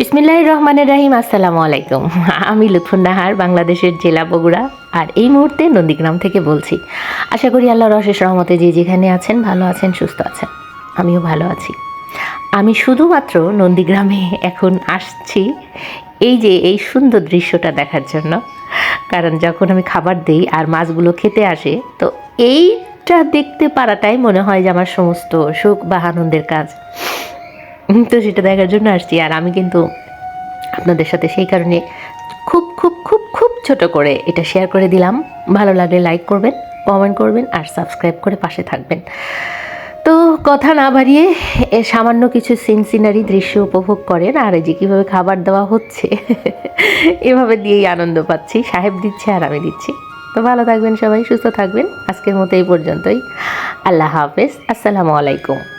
বিসমিল্লাহ রহমানের রাহিম, আসসালামু আলাইকুম। আমি লুৎফুন্নাহার বাংলাদেশের জেলা বগুড়া, আর এই মুহূর্তে নন্দীগ্রাম থেকে বলছি, আশা করি আল্লাহর অশেষ রহমতে যে যেখানে আছেন, ভালো আছেন, সুস্থ আছেন। আমিও ভালো আছি। আমি শুধুমাত্র নন্দীগ্রামে এখন আসছি এই যে এই সুন্দর দৃশ্যটা দেখার জন্য। কারণ যখন আমি খাবার দিই আর মাছগুলো খেতে আসে, তো এইটা দেখতে পারাটাই মনে হয় যে আমার সমস্ত সুখ বা আনন্দের কাজ। তো সেটা দেখার জন্য আসছি। আর আমি কিন্তু আপনাদের সাথে সেই কারণে খুব খুব খুব খুব ছোট করে এটা শেয়ার করে দিলাম। ভালো লাগলে লাইক করবেন কমেন্ট করবেন আর সাবস্ক্রাইব করে পাশে থাকবেন। তো কথা না বাড়িয়ে এ সামান্য কিছু সিন সিনারি দৃশ্য উপভোগ করেন। আর এই যে কীভাবে খাবার দেওয়া হচ্ছে, এভাবে দিয়েই আনন্দ পাচ্ছি। সাহেব দিচ্ছে আর আমি দিচ্ছি। তো ভালো থাকবেন সবাই, সুস্থ থাকবেন। আজকের মতো এই পর্যন্তই। আল্লাহ হাফেজ। আসসালামু আলাইকুম।